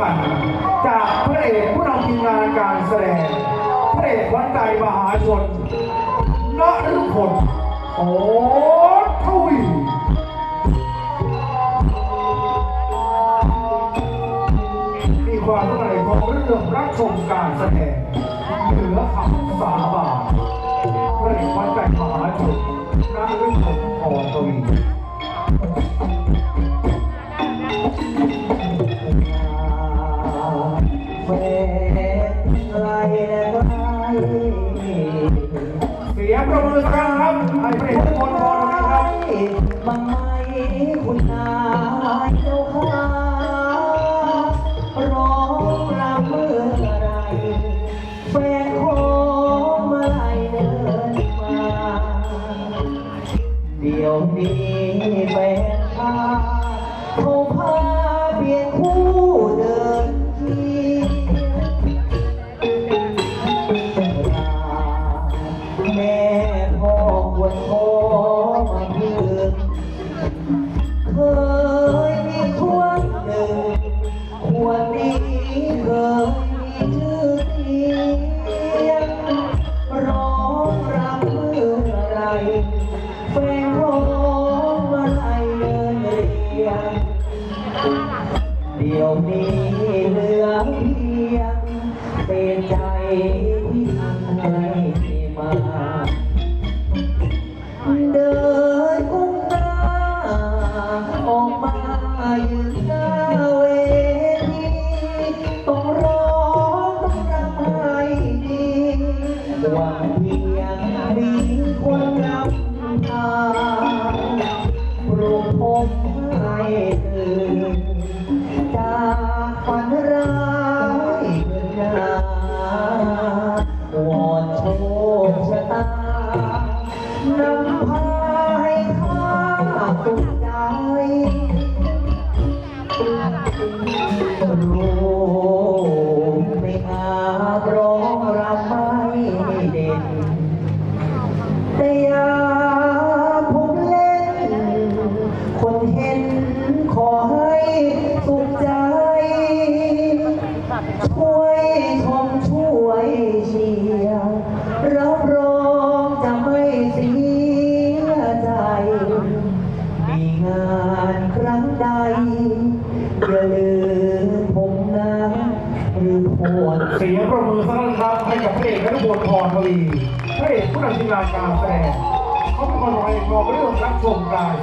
กันจากพระเอกผู้นำทีมงานการแสดง พระเอกวัญใจมหาชนนฤพลโอ้ทวีมีความเข้าใจของเรื่องรับชมการแสดงเหนือคำสาบานพระเอกวันแต่งมหาชนนางวิพงศ์พรทวี นไรแล้วไรเสียงประมือสักครั้งครับให้พระเอกทุกคนพรทวีครับบางไม่คุณนายเจ้าค่ะร้องรำเมื่อไรแฟนของเมื่อไรเดินมาเดี๋ยวนี้แฟนพาเขาพาเปลี่ยนคู่เดิน แม่พ่อควรขอมาเพื่อเคยมีช่วงหนึ่งควรนี้เคยมีชื่อเสียงร้องรำเมื่อไรแฟนร้องมื่อไรเดินเรียงเดี๋ยวนี้เหลือเพียงเป็นใจที่ให้ มา เดินกุ้งหน้าออกมายืนหน้าเวทีต้องร้องต้องรำให้ดีหวังเพียงมีคนรำทางปลุกผม เสียงประมือสักครั้งครับให้กับพระเอกนฤพลพรทวีพระเอกผู้นำทีมงานการแสดงเขาเป็นคนร้อยเองบอกเรื่องรักชมกาย